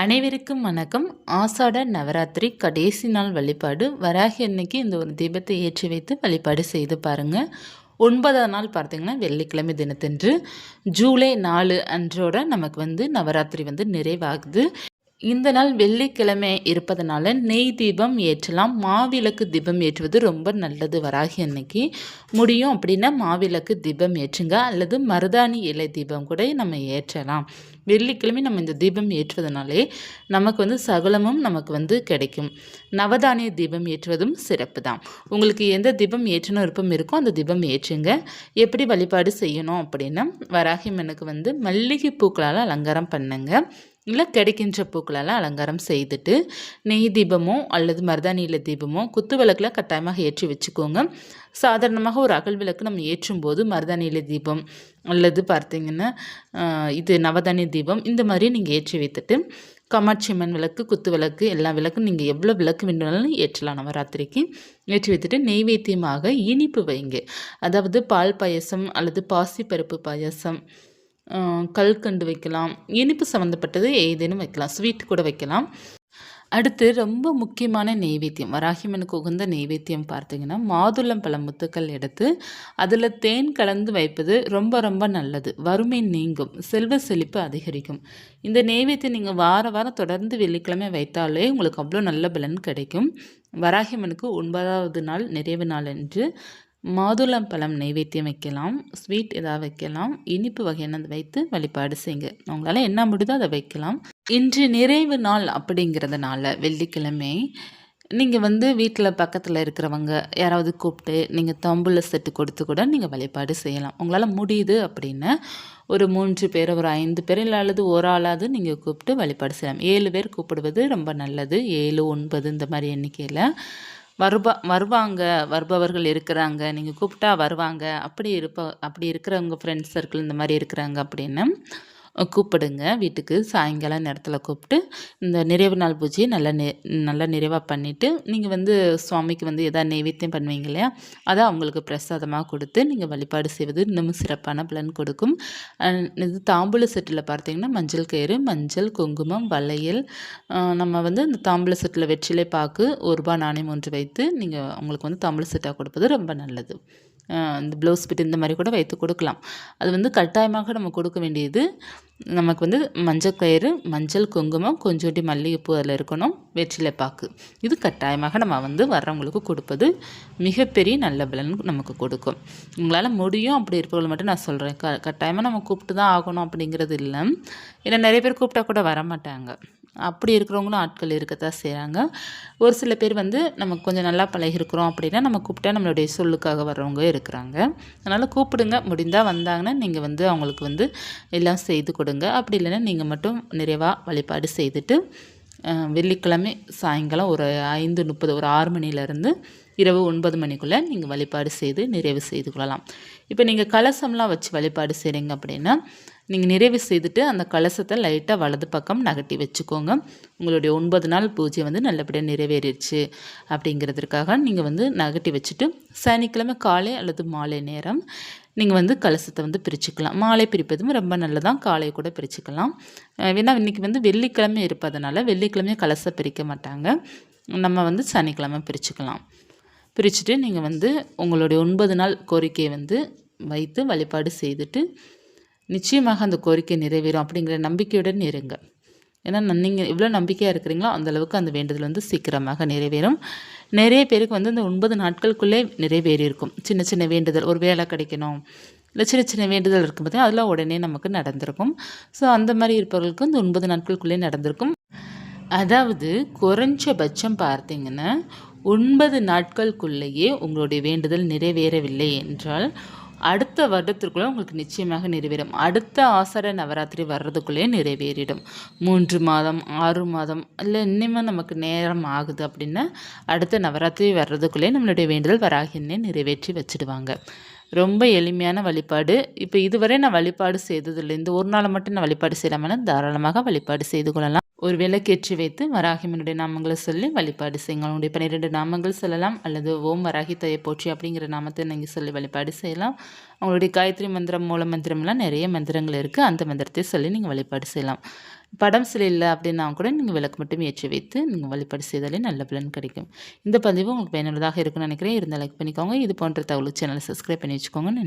அனைவருக்கும் வணக்கம். ஆசாட நவராத்திரி கடைசி நாள் வழிபாடு. வராகி அன்னைக்கு இந்த ஒரு தீபத்தை ஏற்றி வைத்து வழிபாடு செய்து பாருங்கள் ஒன்பதாம் நாள் பார்த்திங்கன்னா வெள்ளிக்கிழமை தினத்தன்று ஜூலை நாலு அன்றோட நமக்கு வந்து நவராத்திரி வந்து நிறைவாகுது. இந்த நாள் வெள்ளிக்கிழமை இருப்பதனால நெய் தீபம் ஏற்றலாம். மாவிளக்கு தீபம் ஏற்றுவது ரொம்ப நல்லது வராகி அன்னைக்கு. முடியும் அப்படின்னா மாவிளக்கு தீபம் ஏற்றுங்க. அல்லது மருதாணி இலை தீபம் கூட நம்ம ஏற்றலாம். வெள்ளிக்கிழமை நம்ம இந்த தீபம் ஏற்றுவதனாலே நமக்கு வந்து சகலமும் நமக்கு வந்து கிடைக்கும். நவதானிய தீபம் ஏற்றுவதும் சிறப்பு தான். உங்களுக்கு எந்த தீபம் ஏற்றணும் விருப்பம் இருக்கோ அந்த தீபம் ஏற்றுங்க. எப்படி வழிபாடு செய்யணும் அப்படின்னா வராகி மனுக்கு வந்து மல்லிகை பூக்களால் அலங்காரம் பண்ணுங்க. இல்லை கிடைக்கின்ற பூக்களெல்லாம் அலங்காரம் செய்துட்டு நெய் தீபமோ அல்லது மருதாணியில் தீபமோ குத்து விளக்கில் கட்டாயமாக ஏற்றி வச்சுக்கோங்க. சாதாரணமாக ஒரு அகல் விளக்கு நம்ம ஏற்றும் போது மருதாணியில் தீபம் அல்லது பார்த்திங்கன்னா இது நவதானிய தீபம் இந்த மாதிரி நீங்கள் ஏற்றி வைத்துட்டு காமாட்சி அம்மன் விளக்கு குத்து விளக்கு எல்லா விளக்கும் நீங்கள் எவ்வளோ விளக்கு வேண்டும்னாலும் ஏற்றலாம். நவராத்திரிக்கு ஏற்றி வைத்துட்டு நெய்வேத்தியமாக இனிப்பு வைங்க அதாவது பால் பாயசம் அல்லது பாசிப்பருப்பு பாயசம் கல்கண்டு வைக்கலாம் இனிப்பு சம்மந்தப்பட்டது ஏதேனும் வைக்கலாம் ஸ்வீட் கூட வைக்கலாம். அடுத்து ரொம்ப முக்கியமான நெய்வேத்தியம் வராகிமனுக்கு உகந்த நெய்வேத்தியம் பார்த்தீங்கன்னா மாதுளம் பழம் முத்துக்கள் எடுத்து அதில் தேன் கலந்து வைப்பது ரொம்ப ரொம்ப நல்லது. வறுமை நீங்கும் செல்வ செழிப்பு அதிகரிக்கும். இந்த நெய்வேத்தியம் நீங்கள் வார வாரம் தொடர்ந்து வெள்ளிக்கிழமை வைத்தாலே உங்களுக்கு அவ்வளோ நல்ல பலன் கிடைக்கும். வராகிமனுக்கு ஒன்பதாவது நாள் நிறைவு நாள் என்று மாதுளம்பழம் நைவேத்தியம் வைக்கலாம் ஸ்வீட் ஏதாவது வைக்கலாம் இனிப்பு வகையான வைத்து வழிபாடு செய்யுங்க. உங்களால் என்ன முடியுதோ அதை வைக்கலாம். இன்று நிறைவு நாள் அப்படிங்கிறதுனால வெள்ளிக்கிழமை நீங்கள் வந்து வீட்டில் பக்கத்தில் இருக்கிறவங்க யாராவது கூப்பிட்டு நீங்கள் தம்புல செட்டு கொடுத்து கூட நீங்கள் வழிபாடு செய்யலாம். உங்களால் முடியுது அப்படின்னு ஒரு மூன்று பேர் ஒரு ஐந்து பேர் அல்லது ஒரு ஆளாவது நீங்கள் கூப்பிட்டு வழிபாடு செய்யலாம். ஏழு பேர் கூப்பிடுவது ரொம்ப நல்லது. ஏழு ஒன்பது இந்த மாதிரி எண்ணிக்கையில் வருபா வருவாங்க வருபவர்கள் இருக்கிறாங்க நீங்கள் கூப்பிட்டா வருவாங்க அப்படி இருப்ப அப்படி இருக்கிறவங்க ஃப்ரெண்ட்ஸ் சர்க்கிள் இந்த மாதிரி இருக்கிறாங்க அப்படின்னு. கூப்பிடுங்க. வீட்டுக்கு சாயங்காலம் நேரத்தில் கூப்பிட்டு இந்த நிறைவு நாள் பூஜையை நல்லா நெ நல்லா நிறைவாக பண்ணிவிட்டு நீங்கள் வந்து சுவாமிக்கு வந்து எதாவது நைவேத்தியம் பண்ணுவீங்க இல்லையா? அதை அவங்களுக்கு பிரசாதமாக கொடுத்து நீங்கள் வழிபாடு செய்வது இன்னமும் சிறப்பான பலன் கொடுக்கும். இது தாம்பூல செட்டில் பார்த்தீங்கன்னா மஞ்சள் கயிறு மஞ்சள் குங்குமம் வளையல் நம்ம வந்து இந்த தாம்பூல செட்டில் வெற்றிலை பாக்கு ஒரு ரூபா நாணயம் ஒன்று வைத்து நீங்கள் அவங்களுக்கு வந்து தாம்பூல செட்டாக கொடுப்பது ரொம்ப நல்லது. இந்த ப்ளவுஸ் பிட் இந்த மாதிரி கூட வைத்து கொடுக்கலாம். அது வந்து கட்டாயமாக நம்ம கொடுக்க வேண்டியது. நமக்கு வந்து மஞ்சள் கயிறு மஞ்சள் குங்குமம் கொஞ்சோண்டி மல்லிகைப்பூ அதில் இருக்கணும் வெற்றிலை பாக்கு. இது கட்டாயமாக நம்ம வந்து வர்றவங்களுக்கு கொடுப்பது மிகப்பெரிய நல்ல பலன் நமக்கு கொடுக்கும். உங்களால் முடியும் அப்படி இருப்பவர்கள் மட்டும் நான் சொல்கிறேன் க கட்டாயமாக நம்ம கூப்பிட்டு தான் ஆகணும் அப்படிங்கிறது இல்லை. ஏன்னா நிறைய பேர் கூப்பிட்டா கூட வர மாட்டாங்க. அப்படி இருக்கிறவங்களும் ஆட்கள் இருக்கத்தான் செய்கிறாங்க ஒரு சில பேர் வந்து நம்ம கொஞ்சம் நல்லா பழகிருக்கிறோம் அப்படின்னா நம்ம கூப்பிட்டா நம்மளுடைய சொல்லுக்காக வர்றவங்க இருக்கிறாங்க. அதனால் கூப்பிடுங்க முடிந்தால் வந்தாங்கன்னா நீங்கள் வந்து அவங்களுக்கு வந்து எல்லாம் செய்து கொடுங்க. அப்படி இல்லைன்னா நீங்கள் மட்டும் நிறைவாக வழிபாடு செய்துட்டு வெள்ளிக்கிழமை சாயங்காலம் ஒரு ஐந்து முப்பது ஒரு ஆறு மணிலேருந்து இரவு ஒன்பது மணிக்குள்ளே நீங்கள் வழிபாடு செய்து நிறைவு செய்து கொள்ளலாம். இப்போ நீங்கள் கலசம்லாம் வச்சு வழிபாடு செய்கிறீங்க அப்படின்னா நீங்கள் நிறைவு செய்துட்டு அந்த கலசத்தை லைட்டாக வலது பக்கம் நகட்டி வச்சுக்கோங்க. உங்களுடைய ஒன்பது நாள் பூஜை வந்து நல்லபடியாக நிறைவேறிடுச்சு அப்படிங்கிறதுக்காக நீங்கள் வந்து நகட்டி வச்சுட்டு சனிக்கிழமை காலை அல்லது மாலை நேரம் நீங்கள் வந்து கலசத்தை வந்து பிரிச்சுக்கலாம். மாலை பிரிப்பதும் ரொம்ப நல்லதான் காலை கூட பிரிச்சுக்கலாம். ஏன்னா இன்றைக்கி வந்து வெள்ளிக்கிழமை இருப்பதனால வெள்ளிக்கிழமையே கலசை பிரிக்க மாட்டாங்க. நம்ம வந்து சனிக்கிழமை பிரிச்சுக்கலாம். பிரிச்சுட்டு நீங்கள் வந்து உங்களுடைய ஒன்பது நாள் கோரிக்கையை வந்து வைத்து வழிபாடு செய்துட்டு நிச்சயமாக அந்த கோரிக்கை நிறைவேறும் அப்படிங்கிற நம்பிக்கையுடன் இருங்க. ஏன்னா நீங்கள் எவ்வளோ நம்பிக்கையாக இருக்கிறீங்களோ அந்தளவுக்கு அந்த வேண்டுதல் வந்து சீக்கிரமாக நிறைவேறும். நிறைய பேருக்கு வந்து இந்த ஒன்பது நாட்களுக்குள்ளே நிறைவேறியிருக்கும் சின்ன சின்ன வேண்டுதல் ஒரு வேலை கிடைக்கணும் இல்லை சின்ன சின்ன வேண்டுதல் இருக்கும்போது அதெல்லாம் உடனே நமக்கு நடந்திருக்கும். ஸோ அந்த மாதிரி இருப்பவர்களுக்கு இந்த ஒன்பது நாட்களுக்குள்ளே நடந்திருக்கும். அதாவது குறைஞ்சபட்சம் பார்த்தீங்கன்னா ஒன்பது நாட்களுக்குள்ளேயே உங்களுடைய வேண்டுதல் நிறைவேறவில்லை என்றால் அடுத்த வருடத்திற்குள்ளே உங்களுக்கு நிச்சயமாக நிறைவேறும். அடுத்த ஆசார நவராத்திரி வர்றதுக்குள்ளேயே நிறைவேறிடும். மூன்று மாதம் ஆறு மாதம் இல்லை இன்னுமே நமக்கு நேரம் ஆகுது அப்படின்னா அடுத்த நவராத்திரி வர்றதுக்குள்ளேயே நம்மளுடைய வேண்டுதல் வராகினே நிறைவேற்றி வச்சுடுவாங்க. ரொம்ப எளிமையான வழிபாடு. இப்போ இதுவரை நான் வழிபாடு செய்ததில்லை. இந்த ஒரு நாள் மட்டும் நான் வழிபாடு செய்யலாமல் தாராளமாக வழிபாடு செய்து கொள்ளலாம். ஒரு விளக்கேற்றி வைத்து வராகிமனுடைய நாமங்களை சொல்லி வழிபாடு செய்யுங்க உங்களுடைய பன்னிரெண்டு நாமங்கள் சொல்லலாம் அல்லது ஓம் வராகி தையை போற்றி அப்படிங்கிற நாமத்தை நீங்கள் சொல்லி வழிபாடு செய்யலாம். அவங்களுடைய காயத்ரி மந்திரம் மூல மந்திரம்லாம் நிறைய மந்திரங்கள் இருக்குது அந்த மந்திரத்தை சொல்லி நீங்கள் வழிபாடு செய்யலாம். படம் சிலை இல்லை அப்படின்னா கூட நீங்கள் விளக்கு மட்டும் ஏற்றி வைத்து நீங்கள் வழிபாடு செய்தாலே நல்ல பலன் கிடைக்கும். இந்த பதிவு உங்களுக்கு பயனுள்ளதாக இருக்கும்னு நினைக்கிறேன். இருந்தால் லைக் பண்ணிக்கோங்க. இது போன்ற தகவல் சேனலை சப்ஸ்கிரைப் பண்ணி வச்சுக்கோங்க. நன்றி.